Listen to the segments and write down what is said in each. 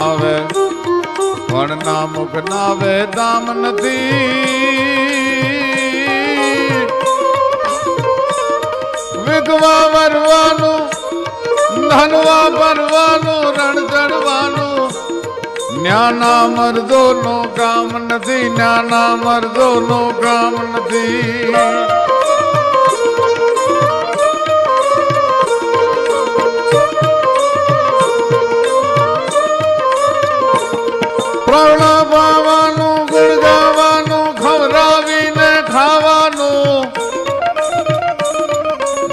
આવે પણ ના મુખ નાવે દામ નથી. વિધવા વરવાનું ધનવા ભરવાનું, રણ ચડવાનું, ન્યાના મરદો નું કામ નથી, ન્યાના મરદો નું કામ નથી. પ્રવણ પાવાનું ગુણ ગાવાનું ખવડાવીને ખાવાનું.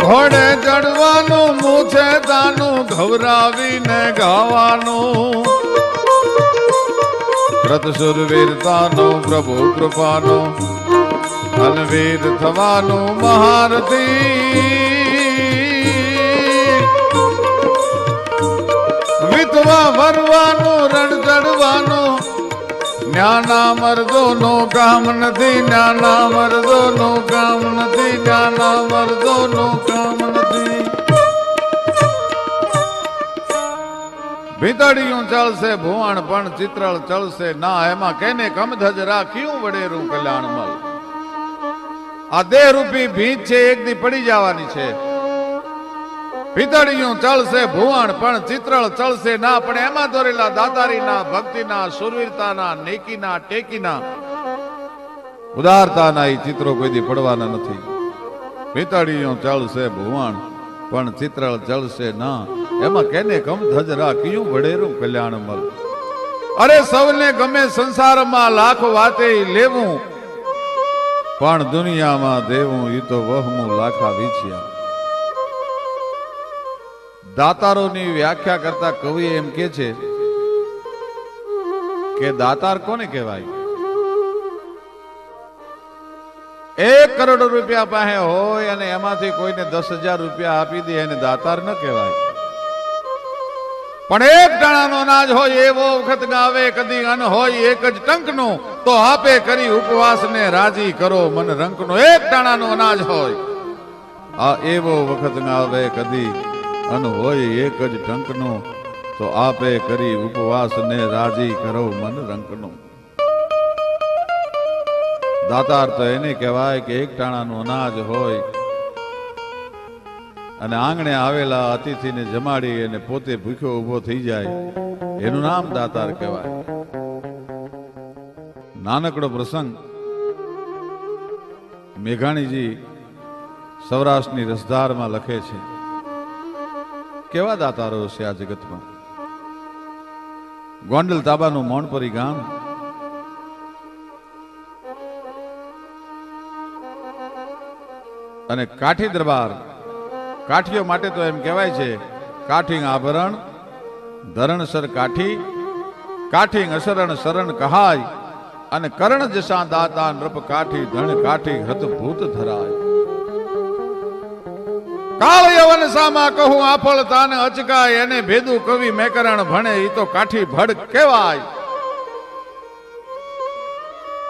ઘોડે ચડવાનું, મૂછે તાનું ઘવરાવીને ગાવાનું. પ્રતસુર સુરવીરતાનો પ્રભુ કૃપાનો અનવીર થવાનું મહારથી. વિધવા ભરવાનું, રણ ચડવાનું જ્ઞાના મર્દો નું કામ નથી જ્ઞાના મર્દો નું કામ નથી મરદો નો કામ નથી. ભીતડિયું ચાલશે, ભુવણ પણ ચિત્રળ ચલશે ના, એમાં કેને કમધજ રાખ્યું વડેરું કલ્યાણ મલ આ દેહ રૂપી ભીત છે, એક દી પડી જવાની છે. ભીતડિયું ચલશે, ભુવણ પણ ચિત્રળ ચલશે ના, પણ એમાં દોરેલા દાતારીના, ભક્તિના સુરવીરતાના નેકીના, ટેકીના, ઉદારતાના એ ચિત્રો કોઈ દી પડવાના નથી. પિતળિયું ચલશે, ભુવણ પણ ચિત્રળ ચલશે ના, એમાં કેને કમ ધજ રાખ્યું વડેરું કલ્યાણ મલ. અરે સૌને ગમે સંસારમાં લાખ વાતે લેવું, પણ દુનિયામાં દેવું એ તો વહમું લાખા વીછ્યા. દાતારોની વ્યાખ્યા કરતા કવિ એમ કે છે કે દાતાર કોને કહેવાય? એક કરોડ રૂપિયા પાસે હોય અને એમાંથી કોઈને દસ હજાર રૂપિયા આપી દે એને દાતાર ન કહેવાય. પણ એક ટાણાનો અનાજ હોય એવો વખત ગાવે કદી અન હોય એક જ ટંકનો, તો આપે કરી ઉપવાસને રાજી કરો, મન રંકનો એક ટાણાનો અનાજ હોય. આ એવો વખત ગાવે કદી અન હોય એક જ ટંકનો તો આપે કરી ઉપવાસને રાજી કરો મન રંકનો. દાતાર એને કહેવાય કે એક ટાણાનું અનાજ હોય, અને આંગણે આવેલા અતિથિને જમાડી અને પોતે ભૂખ્યો ઊભો થઈ જાય, એનું નામ દાતાર કહેવાય. નાનકડો પ્રસંગ. મેઘાણીજી સૌરાષ્ટ્રની રસધારમાં લખે છે. કેવા દાતારો છે આ જગતમાં? ગોંડલ તાબાનું મોણપરી ગામ અને કાઠી દરબાર, કાઠીઓ માટે તો એમ કહેવાય છે કાઠી આભરણ ધરણસર કાઠી કાઠી અસરણ શરણ કહાય, અને કરણ જસા દાતા નૃપ કાઠી, ધણ કાઠી, હત ભૂત ધરાય. કાળ સામા કહું આફળ તાન અચકાય, એને ભેદું કવિ મેકરણ ભણે, ઈ તો કાઠી ભડ કહેવાય.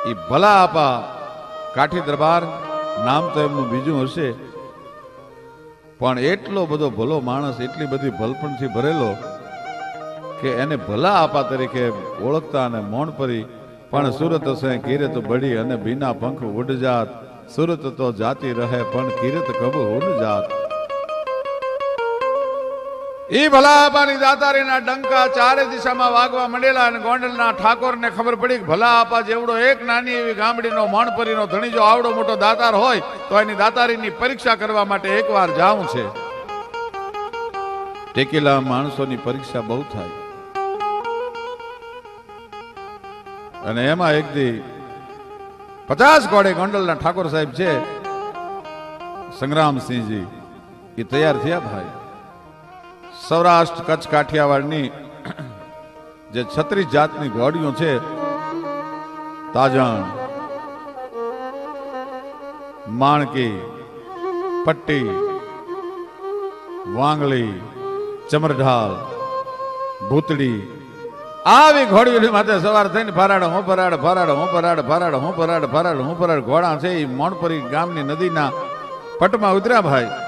ઈ ભલા આપા કાઠી દરબાર, નામ તો એમનું બીજું હશે. પણ એટલો બધો ભલો માણસ, એટલી બધી ભલપણથી ભરેલો કે એને ભલા આપા તરીકે ઓળખતા અને મોણ પરી, પણ સુરત હશે કિરત બળી અને બીના પંખ ઉડ જાત સુરત તો જાતી રહે, પણ કિરત કબ ઉડ જાત ઈ ભલા આપાની દાતારીના ડંકા ચારે દિશામાં વાગવા મંડેલા અને ગોંડલના ઠાકોરને ખબર પડી કે ભલા આપા જેવડો એક નાની એવી ગામડીનો મણપરીનો ધણીજો આવડો મોટો દાતાર હોય તો એની દાતારીની પરીક્ષા કરવા માટે એકવાર જાઉં છે. ટેકેલા માણસોની પરીક્ષા બહુ થાય. અને એમાં એક દી પચાસ ઘોડે ગોંડલના ઠાકોર સાહેબ છે, સંગ્રામસિંહજી, એ તૈયાર થયા ભાઈ. સૌરાષ્ટ્ર, કચ્છ, કાઠિયાવાડની જે છત્રીસ જાતની ઘોડીઓ છે, તાજણ, માણકી, પટ્ટી વાંગળી ચમરઢાલ, ભૂતડી, આવી ઘોડીઓની માથે સવાર થઈને ફરાડ હું ફરાડ ફરાડ હું ફરાડ ફરાડ હું ફરાડ ફરાડ હું ફરાડ ઘોડા છે એ મોણપરી ગામની નદીના પટમાં ઉતર્યા ભાઈ.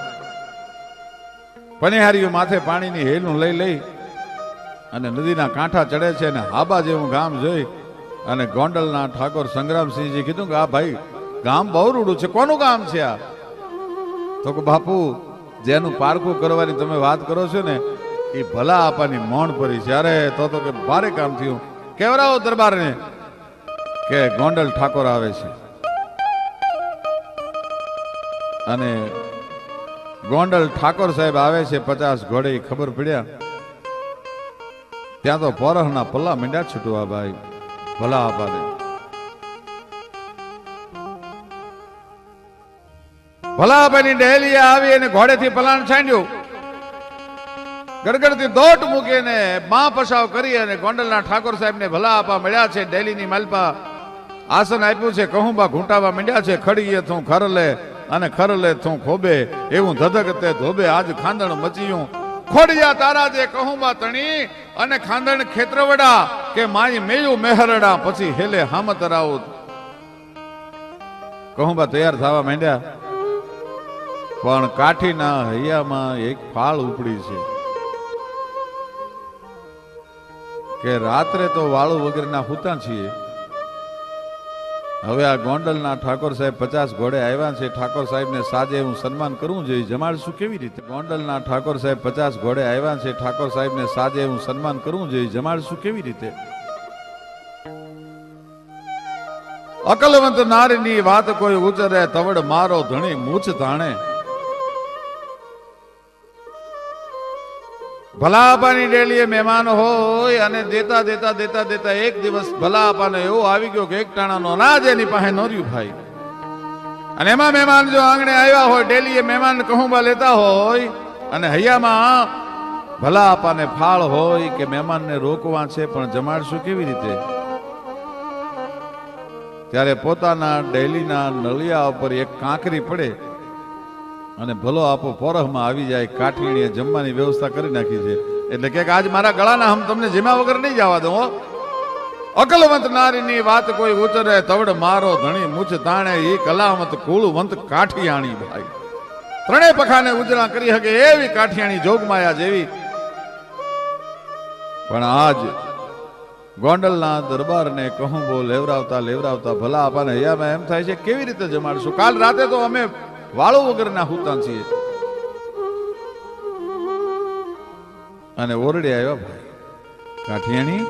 પનિહારીઓ માથે પાણીની હેલું લઈ લઈ અને નદીના કાંઠા ચડે છે અને હાબા જેવું ગામ જોઈ અને ગોંડલના ઠાકોર સંગ્રામસિંહજી કીધું કે, આ ભાઈ, ગામ બહુ રૂડું છે. કોનું ગામ છે આ? તો કે, બાપુ, જેનું પારખું કરવાની તમે વાત કરો છો ને એ ભલા આપવાની મોણ પડી છે. અરે, તો તો કે, ભારે કામ થયું. કેવરાવો દરબારને? કે ગોંડલ ઠાકોર આવે છે. અને ગોંડલ ઠાકોર સાહેબ આવે છે પચાસ ઘોડે ખબર પડ્યા? ત્યાં તો પોરહના પલ્લા મીંડા છૂટવા ભાઈ. ભલા આપાને ભલા આપાની ડહેલી આવી અને ઘોડેથી પલાણ છાંડ્યું. ગડગડથી દોટ મૂકીને મા પસાવ કરી અને ગોંડલના ઠાકોર સાહેબને ભલા આપા મળ્યા છે ડેલીની માલપા. આસન આપ્યું છે કહુંબા ઘૂંટાવા માંડ્યા છે ખડીએ થું ખરલે અને ખરલે થું ખોબે, એવું ધધક તે ધોબે, આજ ખાંદણ મચીયું. ખોડિયા તારા જે કહુંબા તણી, અને ખાંદણ ખેતરવડા, કે માઈ મેયું મેહરડા, પછી હેલે હામત રાઉત. કહુંબા તૈયાર થવા માંડ્યા. પણ કાઠીના હૈયામાં એક ફાળ ઉપડી છે. કે રાત્રે તો વાળું વગેરેના હુતા છીએ. હવે આ ગોંડલના ઠાકોર સાહેબ પચાસ ઘોડે આવ્યા છે. ઠાકોર સાહેબને સાજે હું સન્માન કરવું જોઈએ. જમાડશું કેવી રીતે? ગોંડલના ઠાકોર સાહેબ પચાસ ઘોડે આવ્યા છે. ઠાકોર સાહેબને સાજે હું સન્માન કરવું જોઈએ. જમાડશું કેવી રીતે? અકલવંત નારીની વાત કોઈ ઉચરે તવડ મારો ધણી મૂછ તાણે ભલા આપાની ડેલીએ મહેમાન હોય અને દેતા દેતા દેતા દેતા એક દિવસ ભલા આપાને એવો આવી ગયો કે એક ટાણાનો અનાજ એની પાસે નોર્યું ભાઈ. અને એમાં મહેમાન જો આંગણે આવ્યા હોય, ડેલીએ મહેમાન કહુંબા લેતા હોય, અને હૈયામાં ભલા આપાને ફાળ હોય કે મહેમાનને રોકવા છે, પણ જમાડશું કેવી રીતે? ત્યારે પોતાના ડેલીના નળિયા ઉપર એક કાંકરી પડે અને ભલો આપો પોરહમાં આવી જાય કાઠીણીએ જમવાની વ્યવસ્થા કરી નાખી છે. એટલે કે આજ મારા ગળાના હમ તમને જીમા વગર નહીં જવા દઉં અકલવંત નારીની વાત કોઈ ઉતરે, તવડ મારો ધણી મુછ તાણે, ઈ કલામત કુળવંત કાઠિયાણી ભાઈ. ત્રણેય પખાને ઉજરા કરી શકે એવી કાઠિયાણી જોગમાયા જેવી. પણ આજ ગોંડલના દરબારને કહું બોલ લેવરાવતા લેવરાવતા ભલા આપાને હૈયામાં એમ થાય છે કેવી રીતે જમાડશું? કાલ રાતે તો અમે વાળો વગરના હુતા છીએ. અને ઓરડે આવ્યા ભાઈ. કાઠિયાણી,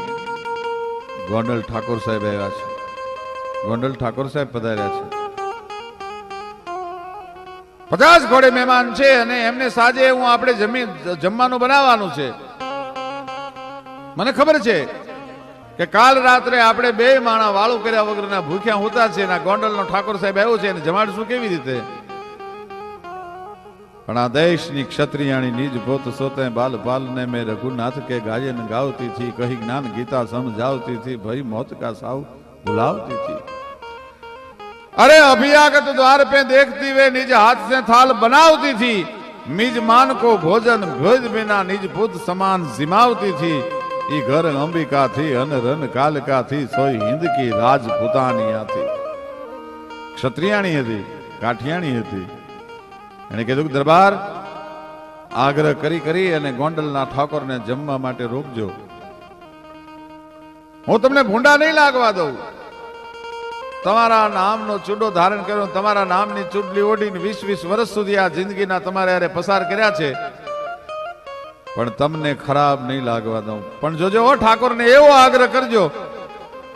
ગોંડલ ઠાકોર સાહેબ આવ્યા છે. ગોંડલ ઠાકોર સાહેબ પધાર્યા છે. પચાસ ઘોડે મહેમાન છે અને એમને સાજે હું આપણે જમી, જમવાનું બનાવવાનું છે. મને ખબર છે કે કાલ રાત્રે આપણે બે માણા વાળું કર્યા વગરના ભૂખ્યા હોતા છે અને ગોંડલનો ઠાકોર સાહેબ આવ્યો છે અને જમાડશું કેવી રીતે? પણ આ દેશની ક્ષત્રિયાણી નિજ પોત સોતે બાલ પાલને મેં રઘુનાથ કે ગાયન ગાવતી थी कही ज्ञान गीता समझावती थी भई मौत का साव बुलावती थी अरे अभियागत द्वार पे देखती वे निज हाथ से थाल बनावती थी निज मान को भोजन भोज बिना निज पुत समान जिमावती थी ई घर अंबिका थी अन रन कालका थी सोई हिंद की રાજપૂતાનિયા હતી ક્ષત્રિયાણી હતી કાઠિયાણી હતી એને કીધું, દરબાર, આગ્રહ કરી કરી અને ગોંડલના ઠાકોરને જમવા માટે રોકજો. હું તમને ભૂંડા નહીં લાગવા દઉં. તમારા નામનો ચૂડો ધારણ કર્યો, તમારા નામની ચૂંટણી ઓઢીને વીસ વીસ વર્ષ સુધી આ જિંદગીના તમારે હારે પસાર કર્યા છે. પણ તમને ખરાબ નહીં લાગવા દઉં. પણ જોજો હો, ઠાકોરને એવો આગ્રહ કરજો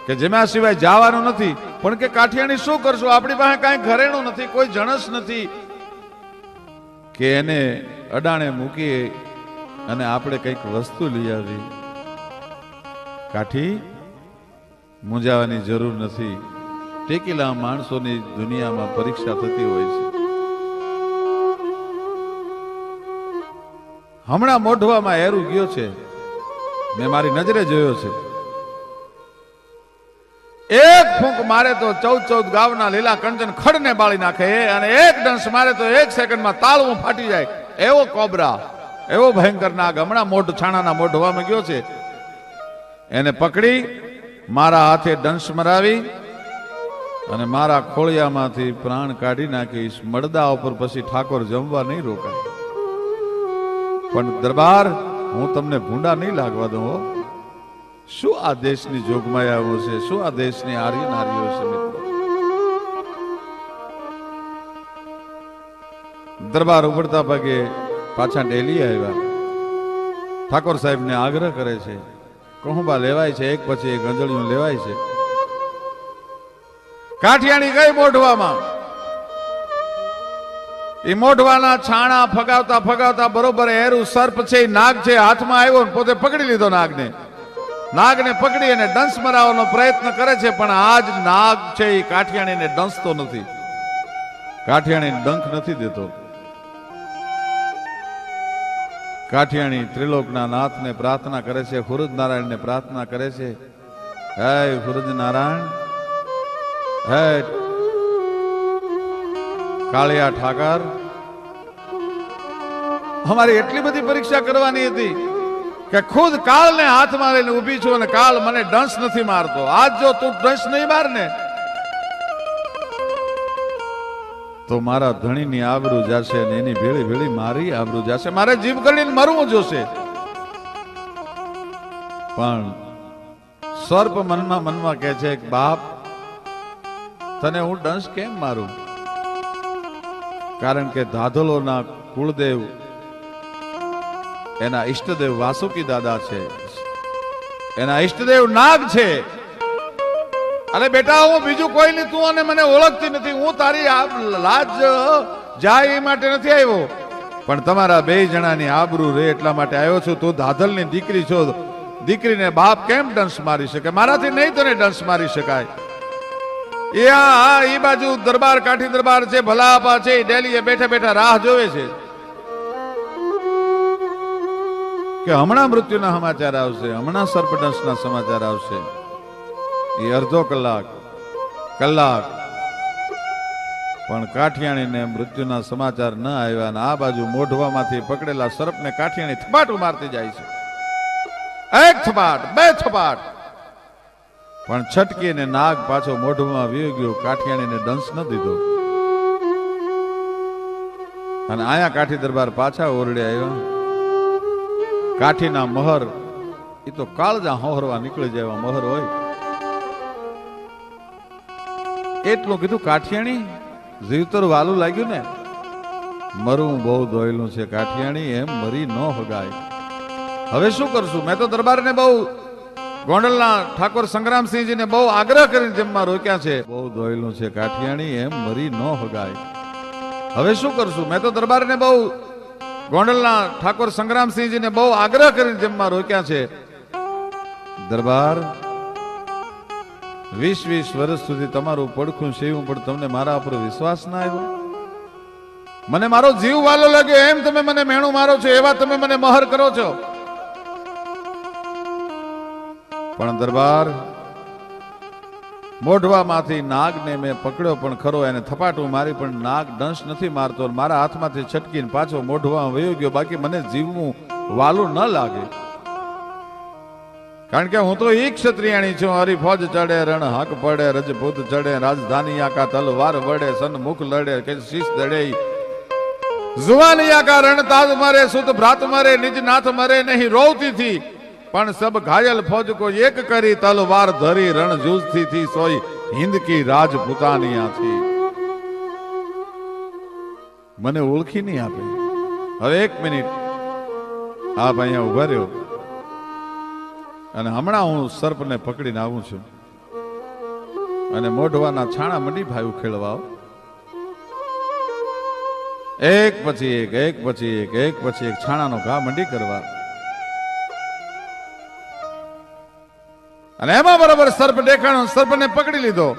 કે જેમાં સિવાય જવાનું નથી. પણ કે કાઠિયાણી શું કરશું? આપણી પાસે કાંઈ ઘરેણું નથી, કોઈ જણસ નથી. કે એને અડાણે મૂકીએ અને આપણે કંઈક વસ્તુ લઈ આવી કાઠી, મૂંઝાવાની જરૂર નથી. ટેકીલા માણસોની દુનિયામાં પરીક્ષા થતી હોય છે. હમણાં મોઢવામાં એરું ગયો છે. મેં મારી નજરે જોયો છે. એક ફૂંક મારે તો ચૌદ ચૌદ ગાવના લીલા કંચન ખડને બાળી નાખે અને એક ડંસ મારે તો એક સેકન્ડમાં તાળવું ફાટી જાય. એવો કોબરા, એવો ભયંકર નાગ. હમણાં મોઢ છાણાના મોઢવામાં ગયો છે. એને પકડી, મારા હાથે દંશ મરાવી અને મારા ખોળિયામાંથી પ્રાણ કાઢી નાખીશ મળદા ઉપર પછી ઠાકોર જમવા નહીં રોકાય. પણ દરબાર, હું તમને ભૂંડા નહીં લાગવા દઉં શું આ દેશની જોગમાયાઓ છે? શું આ દેશની આર્ય નારીઓ છે દરબાર ઉભરતા પગે પાછા ડેલી આવ્યા. ઠાકોર સાહેબને આગ્રહ કરે છે, કહુંબા લેવાય છે, એક પછી એક ગંજળિયું લેવાય છે. કાઠિયાણી ગઈ મોઢવામાં. એ મોઢવાના છાણા ફગાવતા ફગાવતા બરોબર એરું સર્પ છે નાગ છે હાથમાં આવ્યો પોતે પકડી લીધો નાગને. નાગને પકડી અને ડંસ મરાવવાનો પ્રયત્ન કરે છે, પણ આજ નાગ છે એ કાઠિયાણીને ડંસતો નથી. કાઠિયાણી ડંખ નથી દેતો. કાઠિયાણી ત્રિલોકના નાથને પ્રાર્થના કરે છે નારાયણને પ્રાર્થના કરે છે. હે નારાયણ, હે કાળિયા ઠાકર, અમારી એટલી બધી પરીક્ષા કરવાની હતી. કે ખુદ કાળને હાથમાં લઈને ઊભી છું અને કાળ મને ડંસ નથી મારતો. આજ જો તું ડંસ નહીં માર ને તો મારા ધણીની આબરૂ જાશે અને એની ભેળી ભેળી મારી આબરૂ જાશે. મારે જીભ કરીને મરવું જોશે. પણ સર્પ મનમાં મનમાં કહે છે બાપ, તને હું ડંસ કેમ મારું? કારણ કે ધાધલોના કુળદેવ એના ઈષ્ટદેવ વાસુકી દાદા છે. એના ઈષ્ટદેવ નાગ છે. અરે બેટા, હું બીજું કોઈ નહીં, તું અને મને ઓળખતી નથી. હું તારી લાજ જાય એ માટે નથી આવ્યો. પણ તમારા બે જણાની આબરૂ રે એટલા માટે આવ્યો છું. તું ધાધલની દીકરી છો. દીકરીને બાપ કેમ ડંસ મારી શકે? મારાથી નહીં તને ડંસ મારી શકાય. એ આ એ બાજુ દરબાર, કાઠી દરબાર છે ભલા આપા છે, એ ડેલીએ બેઠા બેઠા રાહ જોવે છે. કે હમણાં મૃત્યુના સમાચાર આવશે, હમણાં સર્પદંશના સમાચાર આવશે. એ અડધો કલાક કલાક. પણ કાઠિયાણીને મૃત્યુના સમાચાર ન આવ્યા અને આ બાજુ મોઢવામાંથી પકડેલા સર્પને કાઠિયાણી થપાટ મારતી જાય છે. એક થપાટ બે થપાટ પણ છટકીને નાગ પાછો મોઢમાં વી ગયો, કાઠિયાણીને દંશ ન દીધો. અને આયા કાઠી દરબાર પાછા ઓરડે આવ્યા. કાઠીના મહર એ તો કાળજા હોહરવા નીકળી જાય મહર હોય. એટલું કીધું કાઠિયાણી, જીવતર વાલું લાગ્યું ને? મરવું બહુ દોયલું છે કાઠિયાણી, એમ મરી ન હગાય. હવે શું કરશું? મેં તો દરબારને બહુ, ગોંડલના ઠાકોર સંગ્રામસિંહજીને બહુ આગ્રહ કરીને જમવા રોક્યા છે. બહુ દોયલું છે કાઠિયાણી, એમ મરી ન હગાય. હવે શું કરશું? મેં તો દરબારને બહુ ગોંડલના ઠાકોર સંગ્રામસિંહજીને બહુ આગ્રહ કરીને જમવા રોક્યા છે. દરબાર વીસ વીસ વર્ષ સુધી તમારું પડખું સેવું પણ તમને મારા ઉપર વિશ્વાસ ના આવ્યો? મને મારો જીવ વાલો લાગ્યો, એમ તમે મને મેણું મારો છો, એવા તમે મને મહર કરો છો. પણ દરબાર મોઢવામાંથી નાગને મેં પકડ્યો પણ ખરો, એને થપાટું મારી, પણ નાગ દંશ નથી મારતો મારા હાથમાંથી છટકીને પાછો મોઢવામાં વયો ગયો. બાકી મને જીવવું વાલું ન લાગે. કારણ કે હું તો એક ક્ષત્રિયાણી છું. હરી ચડે રણ હક પડે, રજપૂત ચડે, રાજધાની આકા તલવાર વડે, સન્મુખ લડે, કે શીશ દડે. જુવાની આકા રણ તાજ મરે, સુત ભ્રાત મરે, નિજ નાથ મરે નહીં રોવતી થી પણ સબ ઘાયલ ફોજ કો એક કરી તલવાર ધરી રણ જૂજથી થી સોઈ હિન્દ કી રાજપૂતાની આથી મને ઓળખી નહીં આપે. હવે એક મિનિટ. આપ અહીંયા ઊભા રહ્યો. અને હમણાં હું સર્પને પકડીને આવું છું. અને મોઢવાના છાણા મંડી ભાઈ ઉખેડવા એક પછી એક એક પછી એક એક પછી એક છાણાનો ઘા મંડી કરવા અને એમાં બરાબર સર્પ દેખાણો, સર્પને પકડી લીધો.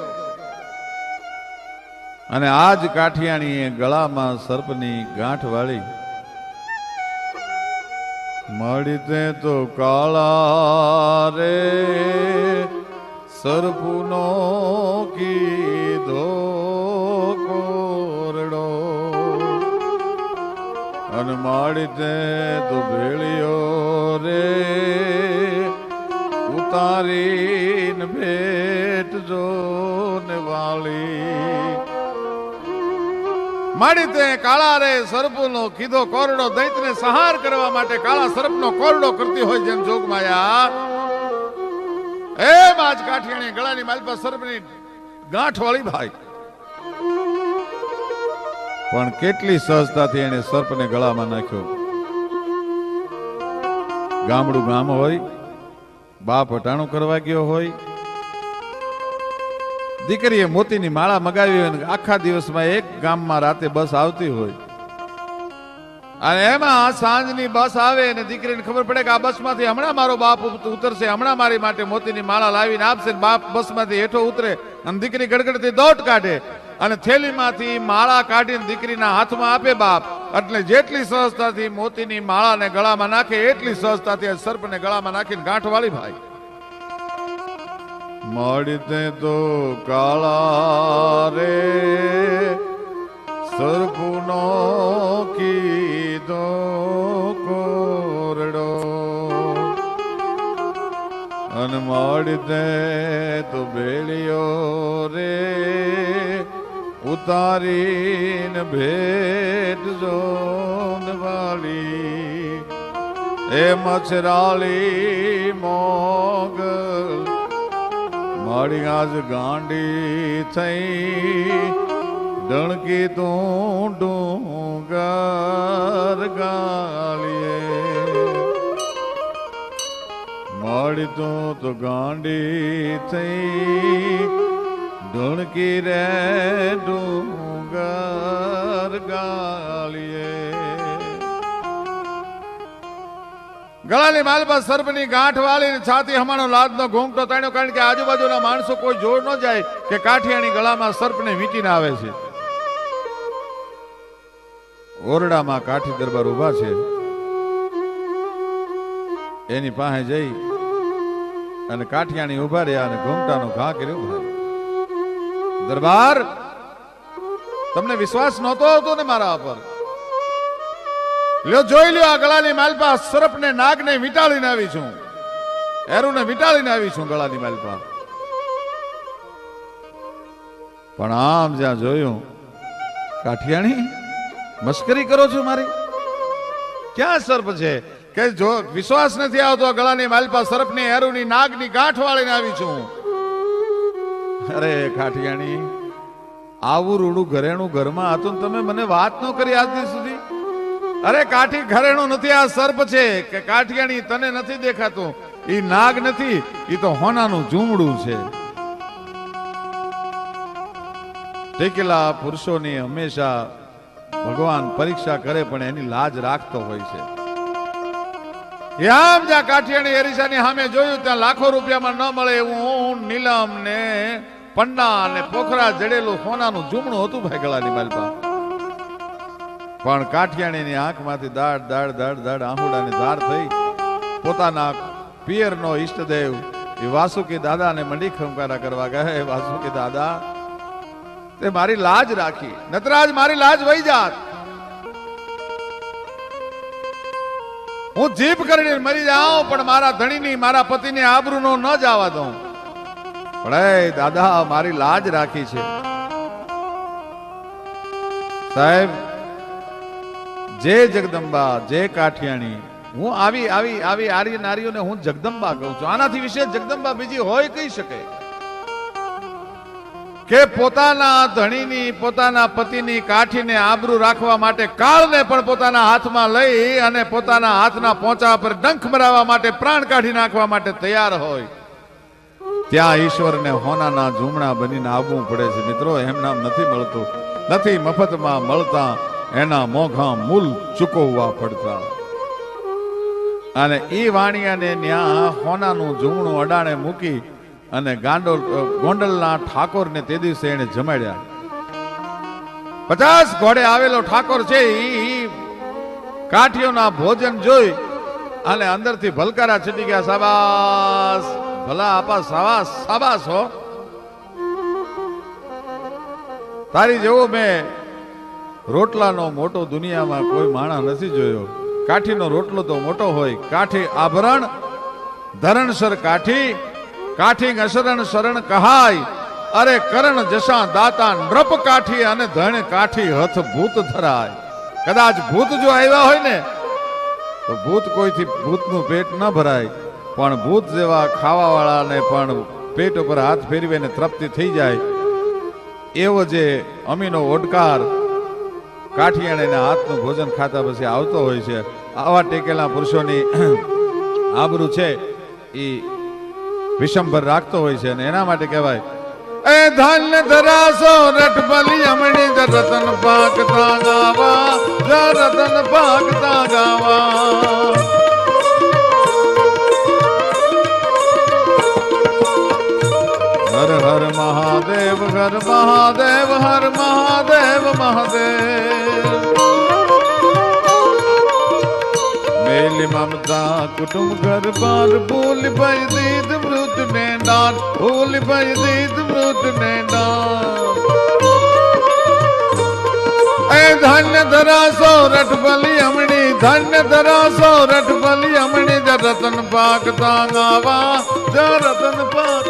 અને આજ કાઠિયાણીએ ગળામાં સર્પની ગાંઠ વાળી. મળી તે કાળા રે, સર્પનો કીધો કોરડો. અને માળી તે તો ભેળિયો રે ઉતારીને ભેટ જો ને વાળી. માડી તે કાળા રે સર્પનો કીધો કોરડો દૈત્યને સહાર કરવા માટે કાળા સર્પનો કોરડો કરતી હોય જેમ જોગમાયા આજ કાઠિયાણી ગળાની માલપા સર્પની ગાંઠ વાળી ભાઈ. પણ કેટલી સહજતાથી એને સર્પને ગળામાં નાખ્યો. ગામડું ગામ હોય બાપ હટાણું કરવા ગયો હોય. દીકરીએ મોતીની માળા મગાવી હોય આખા દિવસમાં એક ગામમાં રાતે બસ આવતી હોય. અને એમાં સાંજની બસ આવે અને દીકરીને ખબર પડે કે આ બસમાંથી હમણાં મારો બાપ ઉતરશે, હમણાં મારી માટે મોતીની માળા લાવીને આપશે બાપ બસમાંથી હેઠો ઉતરે અને દીકરી ગડગડતી દોટ કાઢે. અને થેલીમાંથી માળા કાઢીને દીકરીના હાથમાં આપે બાપ. એટલે જેટલી સહજતાથી મોતીની માળાને ગળામાં નાખે, એટલી સહજતાથી સર્પને ગળામાં નાખીને ગાંઠ વાળી ભાઈ. મળતે તો કાળા રે સર્પનો કીધો કોરડો. અન મળતે તો બેળિયો રે ઉતારીને ભેટ જોન વાળી એ મચરાલી મોગલ મારી આજ ગાંડી થઈ ડણકી તું ડુંગર ગાલીએ મારી તું તો ગાંડી થઈ ઢણકી રે ડુંગર ગાલીએ ગળાની માલમાં સર્પની ગાંઠ વાળીને છાતી હમાણો લાદનો ઘૂંઘટો તાણ્યો કારણ કે આજુબાજુના માણસો કોઈ જોર ન જાય કે કાઠિયાની ગળામાં સર્પને વીંટીને આવે છે. ઓરડામાં કાઠી દરબાર ઊભા છે. એની પાસે જઈ અને કાઠિયાણી ઊભા રહ્યા અને ઘૂંઘટાનો ઘા કર્યો. દરબાર. તમને વિશ્વાસ નહોતો આવતો ને મારા પર. લ્યો, જોઈ લ્યો આ ગળાની માલપા સરપને, નાગને વીંટાળીને આવી છું. એરુને વીંટાળીને આવી છું ગળાની માલપા. પણ આમ જ્યાં જોયું, કાઠિયાણી મસ્કરી કરો છો મારી? ક્યાં સર્પ છે? કે જો વિશ્વાસ નથી આવતો ગળાની માલપા સર્પની એરુની નાગની ગાંઠ વાળીને આવી છું. અરે કાઠિયાણી આવું રૂડું ઘરેણું ઘરમાં હતું તમે મને વાત ન કરી આજ સુધી. અરે કાઠી ઘરેણું નથી, આ સર્પ છે કે કાઠિયાણી તને નથી દેખાતું. એ નાગ નથી એ તો હોનાનું ઝૂમડું છે. ટેકેલા પુરુષોની હંમેશા ભગવાન પરીક્ષા કરે પણ એની લાજ રાખતો હોય છે. કાઠિયાણી એરિસાની સામે જોયું, ત્યાં લાખો રૂપિયામાં ન મળે એવું નીલમ ને પન્ના અને પોખરા જડેલું સોનાનું જુમણું હતું ભાઈ ગળાની માલપા. પણ કાઠિયાણીની આંખમાંથી દાડ દાડ દાડ દાડ આંબુડાની ધાર થઈ પોતાના પિયરનો ઈષ્ટદેવ એ વાસુકી દાદાને મંડી ખંકારા કરવા ગયા. "હે વાસુકી દાદા, તે મારી લાજ રાખી. નતરાજ મારી લાજ વહી જાત. હું જીભ કરીને મરી જાઉં, પણ મારા ધણીની, મારા પતિની આબરૂનો ન જવા દઉં. પણ દાદા, મારી લાજ રાખી છે. સાહેબ, જે જગદંબા, જે કાઠિયાણી, હું આવી આવી આવી આર્ય નારીઓને હું જગદંબા કહું છું. આનાથી વિશેષ જગદંબા બીજી હોય કહી શકે? કે પોતાના ધણીની, પોતાના પતિની કાઠીને આબરૂ રાખવા માટે કાળને પણ પોતાના હાથમાં લઈ અને પોતાના હાથના પોંચા પર ડંખ મરાવવા માટે પ્રાણ કાઢી નાખવા માટે તૈયાર હોય. ત્યાં ઈશ્વરને હોનાના ઝૂમણા બનીને આવવું પડે છે. મિત્રો, એમ નામ નથી મળતું. નથી મફતમાં મળતા એના મોઘા મૂલ ચૂકવવા પડતા. અને એ વાણિયાને ન્યા હોનાનું ઝૂમણું અડાણે મૂકી અને ગાંડોલ ગોંડલના ઠાકોરને તે દિવસે એને જમાડ્યા. પચાસ ઘોડે આવેલો ઠાકોર છે એ કાઠીઓના ભોજન જોઈ અને અંદરથી ભલકારા છૂટી ગયા. સાબાસ! ભલા આપા સાબાસ સાબાસ હો. તારી જેવો મેં રોટલાનો મોટો દુનિયામાં કોઈ માણા નથી જોયો. કાઠીનો રોટલો તો મોટો હોય. કાઠી આભરણ, ધરણસર કાઠી કાઠી અશરણ શરણ કહાય. અરે કરણ જશા દાતા નૃપ કાઠી અને ધણ કાઠી હથ ભૂત ધરાય. કદાચ ભૂત જો આવ્યા હોય ને, તો ભૂત કોઈથી ભૂતનું પેટ ન ભરાય. પણ ભૂત જેવા ખાવા વાળાને પણ પેટ ઉપર હાથ ફેરવીને તૃપ્તિ થઈ જાય. એવો જે અમીનો ઓડકાર કાઠિયાણીના હાથનું ભોજન ખાતા પછી આવતો હોય છે. આવા ટેકેલા પુરુષોની આબરૂ છે એ વિષમભર રાખતો હોય છે અને એના માટે કહેવાય, એ ધન ધરાસો રટબલી અમણી રતન પાકતા ગાવા રતન પાકતા ગાવા. હર મહાદેવ હર મહાદેવ મહાદેવ. મેલી મમતા કુટુંબ ઘર બાર ભૂલ ભાઈ દીદ મૃત ને દાન, ભૂલ ભાઈ દીદ મૃત ને દાન. એ ધન્ય ધરાસો રટબલી હમણી ધન્ય ધરાસો રટબલી હમણી જ રતન પાક તાંગાવા, જ રતન પાક